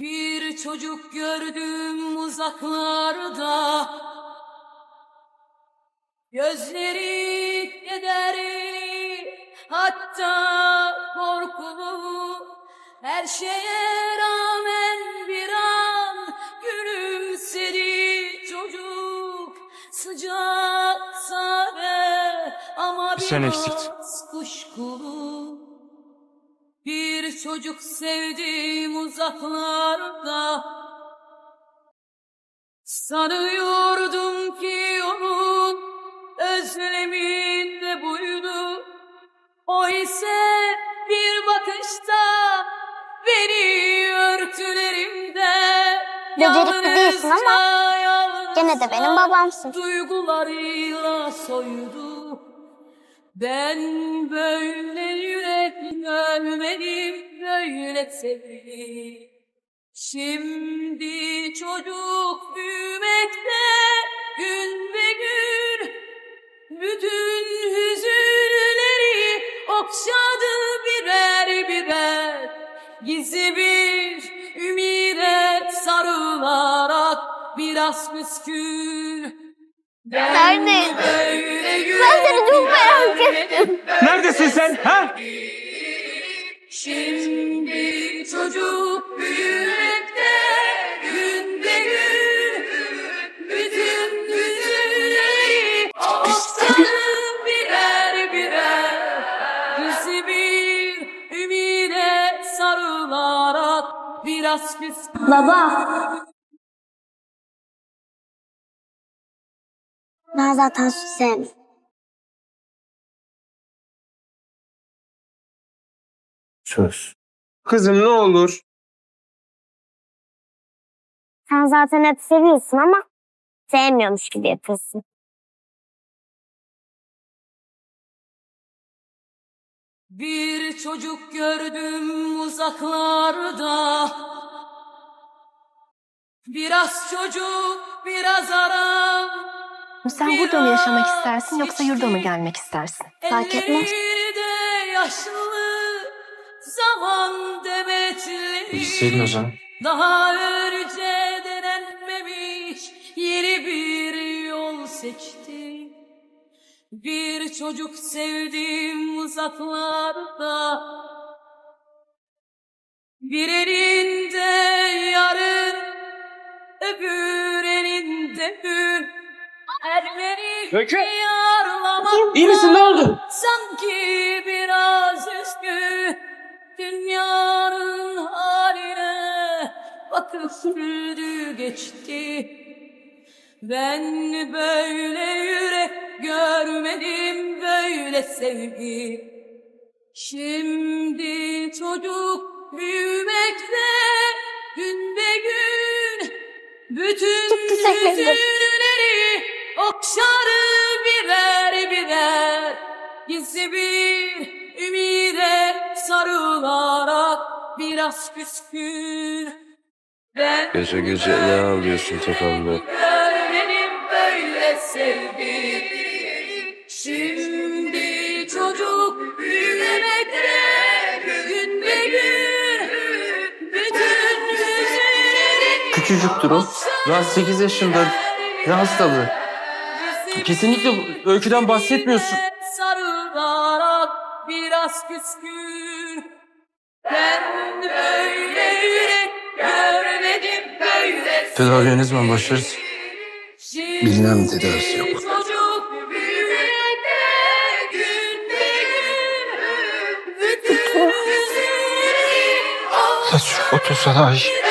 Bir çocuk gördüm uzaklarda. Gözleri kederli hatta korkulu. Her şeye rağmen bir an gülümsedi çocuk. Sıcak sade ama Bir sen eksiktin. biraz kuşkulu bir çocuk sevdim uzaklarda. Sanıyordum ki onun özleminde buydu. O ise bir bakışta beni örtülerimde Becerikli değilsin ama gene de benim babamsın. Duygularıyla soydu ben böyle yürek görmedim, böyle sevdim. Şimdi çocuk büyümekte gün ve gün bütün hüzünleri okşadı birer birer Gizli bir ümide sarılarak biraz küskün Ben Neredeydin? böyle Ben bir ümide sarılarak biraz küskün Baba. Ben zaten sevmiyorum. Söz. Kızım ne olur. Sen zaten et seviyorsun ama sevmiyormuş gibi yapıyorsun. Bir çocuk gördüm uzaklarda Biraz çocuk biraz aram Sen burada mı yaşamak istersin yoksa yurda mı gelmek istersin? Fark etmez. Ellerinde yaşlı zaman demetleri Bilseydin o zaman. Daha önce denenmemiş yeni bir yol seçti Bir çocuk sevdim uzaklarda Bir elinde yarın öbür elinde gün Elleri Öykü! yarlamak İyi misin? Ne oldu? Sanki biraz üzgün dünyanın haline bakıp güldü geçti. Ben böyle yürek görmedim böyle sevgi. Şimdi çocuk büyümekte gün be gün bütün hüzünleri okşar birer birer gizli bir ümide sarılarak biraz küskün ben Gece gece ne ağlıyorsun tepemde? görmedim böyle sevgi çocuk büyümekte gün be gün bütün Küçücüktür o. Daha 8 yaşında. Ne hastalığı? Kesinlikle öyküden bahsetmiyorsun. Sarılarak biraz küskün Ben böyle yürek görmedim böyle Tedaviye ne zaman başlarız? Bilinen tedavisi yok. Gün